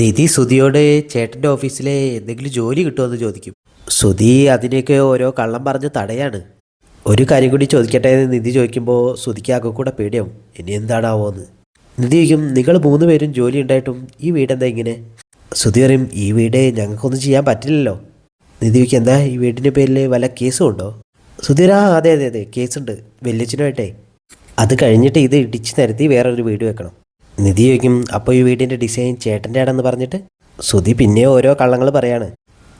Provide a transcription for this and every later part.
നിധി സുധിയോട് ചേട്ടന്റെ ഓഫീസിലെ എന്തെങ്കിലും ജോലി കിട്ടുമെന്ന് ചോദിക്കും. സുധി അതിനെയൊക്കെ ഓരോ കള്ളം പറഞ്ഞ് തടയാണ്. ഒരു കാര്യം കൂടി ചോദിക്കട്ടെ എന്ന് നിധി ചോദിക്കുമ്പോൾ സുധിക്ക് ആകെ കൂടെ പേടിയാവും. ഇനി എന്താണാവോ എന്ന് നിധി ചോദിക്കും നിങ്ങൾ മൂന്ന് പേരും ജോലി ഉണ്ടായിട്ടും ഈ വീടെന്താ ഇങ്ങനെ? സുധി പറയും ഈ വീട് ഞങ്ങൾക്കൊന്നും ചെയ്യാൻ പറ്റില്ലല്ലോ. നിധി ചോദിക്കും എന്താ ഈ വീടിന്റെ പേരിൽ വല്ല കേസും ഉണ്ടോ? സുധീർ ആ അതെ അതെ അതെ കേസുണ്ട്. വല്യച്ഛനുമായിട്ടേ. അത് കഴിഞ്ഞിട്ട് ഇത് ഇടിച്ച് നിരത്തി വേറൊരു വീട് വെക്കണം. നിധി ചോദിക്കും അപ്പോൾ ഈ വീടിന്റെ ഡിസൈൻ ചേട്ടന്റെ ആണെന്ന് പറഞ്ഞിട്ട്? സുധി പിന്നെ ഓരോ കള്ളങ്ങൾ പറയാണ്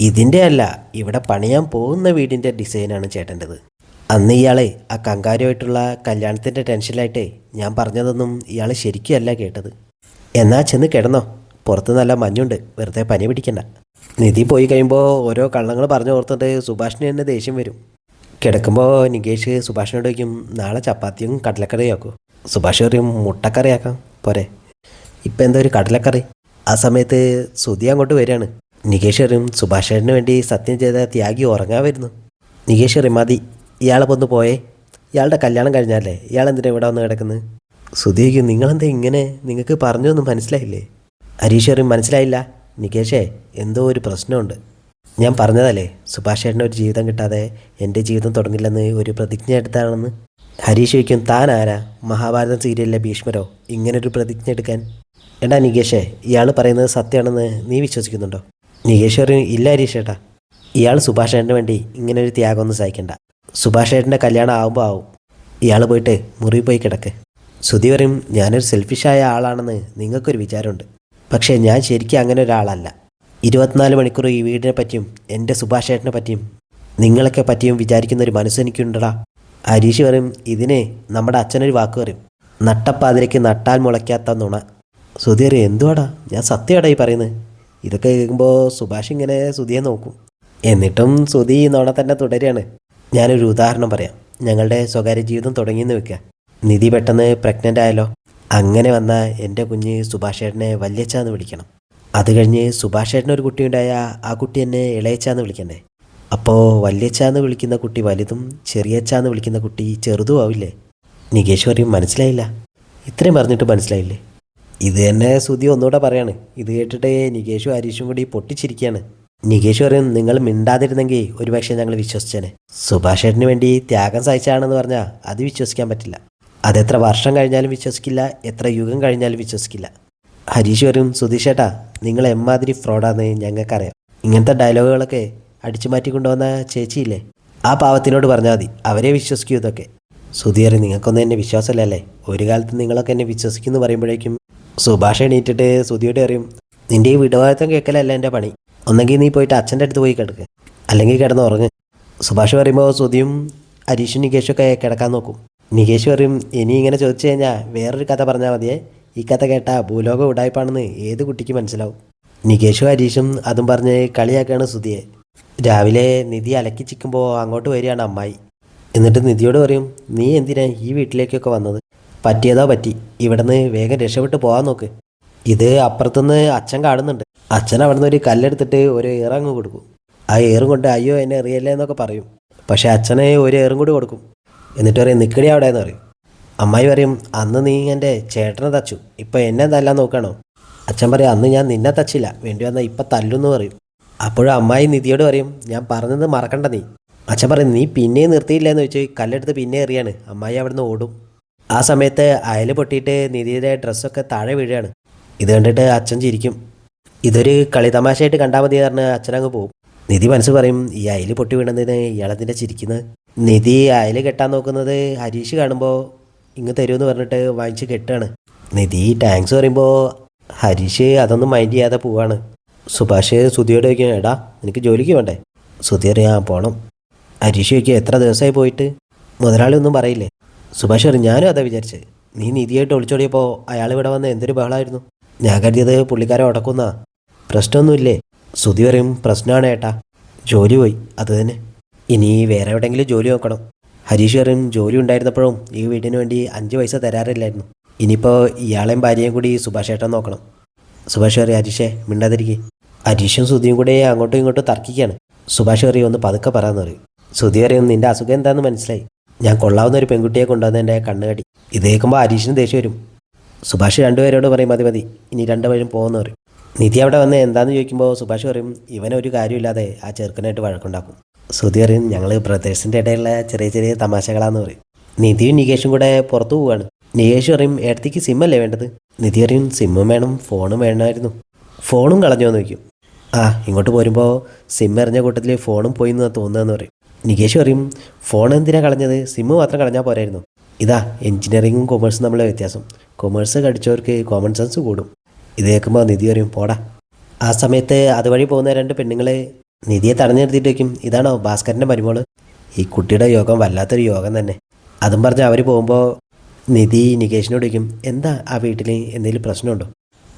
ഇതിന്റെ അല്ല ഇവിടെ പണിയാൻ പോകുന്ന വീടിന്റെ ഡിസൈനാണ് ചേട്ടന്റെത് അന്ന് ഇയാളെ ആ കങ്കാരുമായിട്ടുള്ള കല്യാണത്തിന്റെ ടെൻഷനിലായിട്ടേ ഞാൻ പറഞ്ഞതൊന്നും ഇയാൾ ശരിക്കും അല്ല കേട്ടത്. എന്നാ ചെന്ന് കിടന്നോ പുറത്ത് നല്ല മഞ്ഞുണ്ട് വെറുതെ പനി പിടിക്കണ്ട. നിധി പോയി കഴിയുമ്പോൾ ഓരോ കള്ളങ്ങൾ പറഞ്ഞു ഓർത്തിട്ട് സുഭാഷിന് തന്നെ ദേഷ്യം വരും. കിടക്കുമ്പോൾ നികേഷ് സുഭാഷിനോട് ചോദിക്കും നാളെ ചപ്പാത്തിയും കടലക്കറിയും ആക്കും? സുഭാഷ് പറയും മുട്ടക്കറി ആക്കാം പോരെ. ഇപ്പം എന്താ ഒരു കടലക്കറി? ആ സമയത്ത് സുധി അങ്ങോട്ട് വരികയാണ്. നികേഷറും സുഭാഷേട്ടന് വേണ്ടി സത്യം ചെയ്ത ത്യാഗി ഉറങ്ങാൻ വരുന്നു. നികേഷ് പറയും മതി ഇയാളിപ്പോൾ ഒന്ന് പോയേ. ഇയാളുടെ കല്യാണം കഴിഞ്ഞാലേ ഇയാൾ എന്തിനാണ് ഇവിടെ വന്ന് കിടക്കുന്നത് സുധി നിങ്ങളെന്താ ഇങ്ങനെ? നിങ്ങൾക്ക് പറഞ്ഞൊന്നും മനസ്സിലായില്ലേ? ഹരീഷ് പറയും മനസ്സിലായില്ല. നികേഷേ എന്തോ ഒരു പ്രശ്നമുണ്ട്. ഞാൻ പറഞ്ഞതല്ലേ സുഭാഷ് ഒരു ജീവിതം കിട്ടാതെ എന്റെ ജീവിതം തുടങ്ങില്ലെന്ന് ഒരു പ്രതിജ്ഞ എടുത്താണെന്ന് ഹരീഷ് ചോദിക്കും താൻ ആരാ? മഹാഭാരതം സീരിയലിലെ ഭീഷ്മരോ? ഇങ്ങനൊരു പ്രതിജ്ഞ എടുക്കാൻ. എടാ നികേഷേ ഇയാൾ പറയുന്നത് സത്യമാണെന്ന് നീ വിശ്വസിക്കുന്നുണ്ടോ? നികേഷ് പറയും ഇല്ല ഹരീഷ് ഏട്ടാ. ഇയാൾ സുഭാഷ് ഏട്ടന് വേണ്ടി ഇങ്ങനൊരു ത്യാഗമൊന്നും സഹിക്കണ്ട. സുഭാഷ് ഏട്ടന്റെ കല്യാണം ആവുമ്പോൾ ആവും. ഇയാൾ പോയിട്ട് മുറി പോയി കിടക്ക്. സുധി പറയും ഞാനൊരു സെൽഫിഷായ ആളാണെന്ന് നിങ്ങൾക്കൊരു വിചാരമുണ്ട്. പക്ഷേ ഞാൻ ശരിക്കും അങ്ങനെ ഒരാളല്ല. ഇരുപത്തിനാല് മണിക്കൂർ ഈ വീടിനെ പറ്റിയും എന്റെ സുഭാഷേട്ടനെ പറ്റിയും നിങ്ങളൊക്കെ പറ്റിയും വിചാരിക്കുന്ന ഒരു മനസ്സെനിക്കുണ്ടടാ ഹരീഷ് പറയും ഇതിനെ നമ്മുടെ അച്ഛനൊരു വാക്ക് പറയും. നട്ടപ്പാതിരയ്ക്ക് നട്ടാൽ മുളയ്ക്കാത്ത നുണ. സുധി പറയും എന്തുവാടാ? ഞാൻ സത്യമാടാ ഈ പറയുന്നത് ഇതൊക്കെ കേൾക്കുമ്പോൾ സുഭാഷ് ഇങ്ങനെ സുധിയെ നോക്കും. എന്നിട്ടും സുധി ഈ നുണ തന്നെ തുടരുകയാണ്. ഞാനൊരു ഉദാഹരണം പറയാം. ഞങ്ങളുടെ സ്വകാര്യ ജീവിതം തുടങ്ങിയെന്ന് വെക്കുക. നിധി പെട്ടെന്ന് പ്രഗ്നന്റ് ആയാലോ അങ്ങനെ വന്ന എന്റെ കുഞ്ഞ് സുഭാഷേട്ടനെ വല്യച്ചാന്ന് വിളിക്കണം. അത് കഴിഞ്ഞ് സുഭാഷേട്ടനൊരു കുട്ടിയുണ്ടായ ആ കുട്ടി എന്നെ ഇളയച്ചാന്ന് വിളിക്കണ്ടേ? അപ്പോൾ വല്യച്ചാന്ന് വിളിക്കുന്ന കുട്ടി വലുതും ചെറിയച്ചാന്ന് വിളിക്കുന്ന കുട്ടി ചെറുതും ആവില്ലേ? നികേഷ് പറയും മനസ്സിലായില്ല. ഇത്രയും പറഞ്ഞിട്ട് മനസ്സിലായില്ലേ? ഇത് തന്നെ സുധി ഒന്നുകൂടെ പറയാണ്. ഇത് കേട്ടിട്ട് നികേഷും ഹരീഷും കൂടി പൊട്ടിച്ചിരിക്കുകയാണ്. നികേഷ് പറയും നിങ്ങൾ മിണ്ടാതിരുന്നെങ്കിൽ ഒരുപക്ഷെ ഞങ്ങൾ വിശ്വസിച്ചേനെ. സുഭാഷേട്ടന് വേണ്ടി ത്യാഗം സഹിച്ചാണെന്ന് പറഞ്ഞാൽ അത് വിശ്വസിക്കാൻ പറ്റില്ല. അതെത്ര വർഷം കഴിഞ്ഞാലും വിശ്വസിക്കില്ല എത്ര യുഗം കഴിഞ്ഞാലും വിശ്വസിക്കില്ല. ഹരീഷ് വരും സുധീഷേട്ടാ നിങ്ങൾ എമ്മാതിരി ഫ്രോഡാന്ന് ഞങ്ങൾക്കറിയാം. ഇങ്ങനത്തെ ഡയലോഗുകളൊക്കെ അടിച്ചു മാറ്റി കൊണ്ടുവന്ന ചേച്ചിയില്ലേ? ആ പാവത്തിനോട് പറഞ്ഞാൽ മതി. അവരെ വിശ്വസിക്കൂ ഇതൊക്കെ. സുധീർ നിങ്ങൾക്കൊന്നും എന്നെ വിശ്വാസമല്ലേ ഒരു കാലത്ത് നിങ്ങളൊക്കെ എന്നെ വിശ്വസിക്കുന്നു പറയുമ്പോഴേക്കും സുഭാഷ് എണീറ്റിട്ട് സുധിയോട് അറിയും നിന്റെ ഈ വിടവായത്തം കേൾക്കലല്ല എന്റെ പണി. ഒന്നെങ്കിൽ നീ പോയിട്ട് അച്ഛന്റെ അടുത്ത് പോയി കിടക്ക്. അല്ലെങ്കിൽ കിടന്ന് ഉറങ്ങ്. സുഭാഷ് പറയുമ്പോൾ സുധിയും ഹരീഷും ഒക്കെ കിടക്കാൻ നോക്കും. നികേഷ് പറയും ഇനി ഇങ്ങനെ ചോദിച്ചു കഴിഞ്ഞാൽ വേറൊരു കഥ പറഞ്ഞാൽ മതിയേ. ഈ കഥ കേട്ടാ ഭൂലോകം ഉടായ്പാണെന്ന് ഏത് കുട്ടിക്ക് മനസ്സിലാവും? നികേഷും ഹരീഷും അതും പറഞ്ഞ് കളിയാക്കുകയാണ് സുധിയെ. രാവിലെ നിധി അലക്കി ചിക്കുമ്പോൾ അങ്ങോട്ട് വരികയാണ് അമ്മായി. എന്നിട്ട് നിധിയോട് പറയും നീ എന്തിനാ ഈ വീട്ടിലേക്കൊക്കെ വന്നത്? പറ്റിയതോ പറ്റി. ഇവിടുന്ന് വേഗം രക്ഷപ്പെട്ട് പോകാൻ നോക്ക്. ഇത് അപ്പുറത്തുനിന്ന് അച്ഛൻ കാണുന്നുണ്ട്. അച്ഛൻ അവിടുന്ന് ഒരു കല്ലെടുത്തിട്ട് ഒരു ഏറങ്ങ് കൊടുക്കും. ആ ഏറും കൊണ്ട് അയ്യോ എന്നെ എറിയല്ലേ എന്നൊക്കെ പറയും. പക്ഷേ അച്ഛന് ഒരു ഏറും കൂടി കൊടുക്കും. എന്നിട്ട് പറയും നിൽക്കടി അവിടെ എന്ന് പറയും. അമ്മായി പറയും അന്ന് നീ എന്റെ ചേട്ടനെ തച്ചു. ഇപ്പം എന്നെ തല്ലാൻ നോക്കണോ? അച്ഛൻ പറയും അന്ന് ഞാൻ നിന്നെ തച്ചില്ല. വേണ്ടി വന്നാൽ ഇപ്പം തല്ലുന്ന് പറയും. അപ്പോഴും അമ്മായി നിധിയോട് പറയും ഞാൻ പറഞ്ഞത് മറക്കണ്ട നീ. അച്ഛൻ പറയും നീ പിന്നെയും നിർത്തിയില്ല എന്ന് വെച്ച് കല്ലെടുത്ത് പിന്നെ എറിയാണ്. അമ്മായി അവിടുന്ന് ഓടും. ആ സമയത്ത് അയൽ പൊട്ടിയിട്ട് നിധിയുടെ ഡ്രസ്സൊക്കെ താഴെ വീഴുകയാണ്. ഇത് കണ്ടിട്ട് അച്ഛൻ ചിരിക്കും. ഇതൊരു കളിതമാശയായിട്ട് കണ്ടാൽ മതി പറഞ്ഞ് അച്ഛനങ്ങ് പോകും നിധി മനസ്സ് പറയും ഈ അയൽ പൊട്ടി വീണതിന് ഇയാളെന്തിന്റെ ചിരിക്കുന്നത് നിധി അയൽ കെട്ടാൻ നോക്കുന്നത് ഹരീഷ് കാണുമ്പോൾ ഇങ്ങ് തരുമെന്ന് പറഞ്ഞിട്ട് വാങ്ങിച്ച് കെട്ടാണ് നിധി ടാങ്ക്സ് പറയുമ്പോൾ ഹരീഷ് അതൊന്നും മൈൻഡ് ചെയ്യാതെ പോവാണ്. സുഭാഷ് സുധിയോട് ചോദിക്കാൻ എടാ എനിക്ക് ജോലിക്ക് വേണ്ടേ സുധി അറിയാം പോണം. ഹരീഷ് ചോദിക്കുക എത്ര ദിവസമായി പോയിട്ട്? മുതലാളി ഒന്നും പറയില്ലേ. സുഭാഷ് പറയും ഞാനും അതാ വിചാരിച്ചത് നീ നിധിയായിട്ട് ഒളിച്ചോടിയപ്പോൾ അയാൾ ഇവിടെ വന്ന് എന്തൊരു ബഹളമായിരുന്നു ഞാൻ കരുതിയത് പുള്ളിക്കാരെ ഉടക്കുന്ന. പ്രശ്നമൊന്നുമില്ലേ? സുധി പറയും പ്രശ്നമാണ് ഏട്ടാ. ജോലി പോയി അത് തന്നെ. ഇനി വേറെ എവിടെയെങ്കിലും ജോലി നോക്കണം. ഹരീഷ് പറയും ജോലി ഉണ്ടായിരുന്നപ്പോഴും ഈ വീടിന് വേണ്ടി അഞ്ച് പൈസ തരാറില്ലായിരുന്നു. ഇനിയിപ്പോൾ ഇയാളെയും ഭാര്യയും കൂടി സുഭാഷ് ഏട്ടൻ നോക്കണം. സുഭാഷ് പറയും ഹരീഷേ മിണ്ടാതിരിക്കെ. ഹരീഷും സുധിയും കൂടെ അങ്ങോട്ടും ഇങ്ങോട്ടും തർക്കിക്കുകയാണ്. സുഭാഷ് പറയും ഒന്ന് പതുക്കെ പറയാന്ന് പറയും. സുധി പറയും നിന്റെ അസുഖം എന്താണെന്ന് മനസ്സിലായി. ഞാൻ കൊള്ളാവുന്ന ഒരു പെൺകുട്ടിയെ കൊണ്ടുവന്ന് എന്റെ കണ്ണുകടി ഇത് കേൾക്കുമ്പോൾ അരീഷിന് ദേഷ്യം വരും. സുഭാഷ് രണ്ടുപേരോട് പറയും മതി മതി ഇനി രണ്ടുപേരും പോകുമെന്ന് പറയും. നിധി അവിടെ വന്ന് എന്താണെന്ന് ചോദിക്കുമ്പോൾ സുഭാഷ് പറയും ഇവനൊരു കാര്യമില്ലാതെ ആ ചെറുക്കനായിട്ട് വഴക്കുണ്ടാക്കും. സുധി പറയും ഞങ്ങൾ ബ്രദേഴ്സിന്റെ ഇടയിലുള്ള ചെറിയ ചെറിയ തമാശകളാന്ന് പറയും. നിധിയും നികേഷും കൂടെ പുറത്തു പോവുകയാണ് നികേഷ് പറയും ഏടത്തേക്ക് സിമ്മല്ലേ വേണ്ടത്? നിധി പറയും സിമ്മും വേണം ഫോണും വേണമായിരുന്നു. ഫോണും കളഞ്ഞോ നോക്കും ആ ഇങ്ങോട്ട് പോരുമ്പോൾ സിം എറിഞ്ഞ കൂട്ടത്തിൽ ഫോണും പോയി എന്ന് തോന്നുന്നതെന്ന് പറയും. നികേഷ് പറയും ഫോൺ എന്തിനാ കളഞ്ഞത്? സിമ്മ് മാത്രം കളഞ്ഞാൽ പോരായിരുന്നു. ഇതാ എഞ്ചിനീയറിങ്ങും കൊമേഴ്സും തമ്മിലുള്ള വ്യത്യാസം. കൊമേഴ്സ് കടിച്ചവർക്ക് കോമൺ സെൻസ് കൂടും. ഇത് കേൾക്കുമ്പോൾ നിധി പറയും പോടാ. ആ സമയത്ത് അതുവഴി പോകുന്ന രണ്ട് പെണ്ണുങ്ങളെ നിധിയെ തടഞ്ഞു നിർത്തിയിട്ട് വയ്ക്കും. ഇതാണോ ഭാസ്കരന്റെ മരുമോൾ? ഈ കുട്ടിയുടെ യോഗം വല്ലാത്തൊരു യോഗം തന്നെ. അതും പറഞ്ഞ് അവർ പോകുമ്പോൾ നിധി നികേഷിനോട് ചോദിക്കും എന്താ ആ വീട്ടിൽ എന്തെങ്കിലും പ്രശ്നമുണ്ടോ?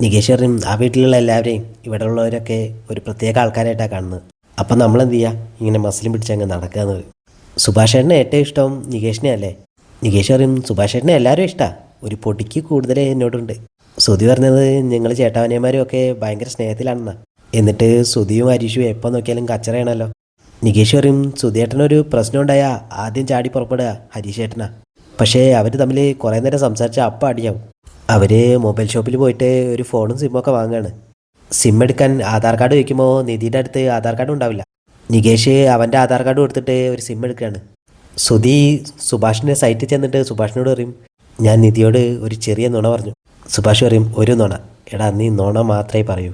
നികേഷ് പറയും ആ വീട്ടിലുള്ള എല്ലാവരെയും ഇവിടെ ഉള്ളവരൊക്കെ ഒരു പ്രത്യേക ആൾക്കാരായിട്ടാണ് കാണുന്നത്. അപ്പം നമ്മൾ എന്ത് ചെയ്യുക ഇങ്ങനെ മസിലും പിടിച്ചങ്ങ് നടക്കുക എന്ന് പറയും സുഭാഷ് ഏട്ടനെ ഏറ്റവും ഇഷ്ടം നികേഷിനെ അല്ലേ? നികേഷ് പറയും സുഭാഷേട്ടനെ എല്ലാവരും ഇഷ്ടമാണ് ഒരു പൊടിക്ക് കൂടുതൽ എന്നോടുണ്ട്. സുധി പറഞ്ഞത് ഞങ്ങൾ ചേട്ടാവനിയന്മാരും ഒക്കെ ഭയങ്കര സ്നേഹത്തിലാണെന്നാ. എന്നിട്ട് സുധിയും ഹരീഷും എപ്പോൾ നോക്കിയാലും കച്ചറയാണല്ലോ. നികേഷ് പറയും സുധിയേട്ടനൊരു പ്രശ്നം ഉണ്ടായാൽ ആദ്യം ചാടി പുറപ്പെടുക ഹരീഷ് ഏട്ടനാ. പക്ഷേ അവർ തമ്മിൽ കുറേ നേരം സംസാരിച്ച അപ്പം അടിയാവും. അവർ മൊബൈൽ ഷോപ്പിൽ പോയിട്ട് ഒരു ഫോണും സിമ്മൊക്കെ വാങ്ങുകയാണ് സിം എടുക്കാൻ ആധാർ കാർഡ് വയ്ക്കുമ്പോൾ നിധിയുടെ അടുത്ത് ആധാർ കാർഡ് ഉണ്ടാവില്ല. നികേഷ് അവന്റെ ആധാർ കാർഡ് കൊടുത്തിട്ട് ഒരു സിം എടുക്കുകയാണ് സുധി സുഭാഷിന്റെ സൈറ്റിൽ ചെന്നിട്ട് സുഭാഷിനോട് പറയും ഞാൻ നിധിയോട് ഒരു ചെറിയ നുണ പറഞ്ഞു. സുഭാഷ് പറയും ഒരു നുണ. എടാ നീ നുണ മാത്രമേ പറയൂ.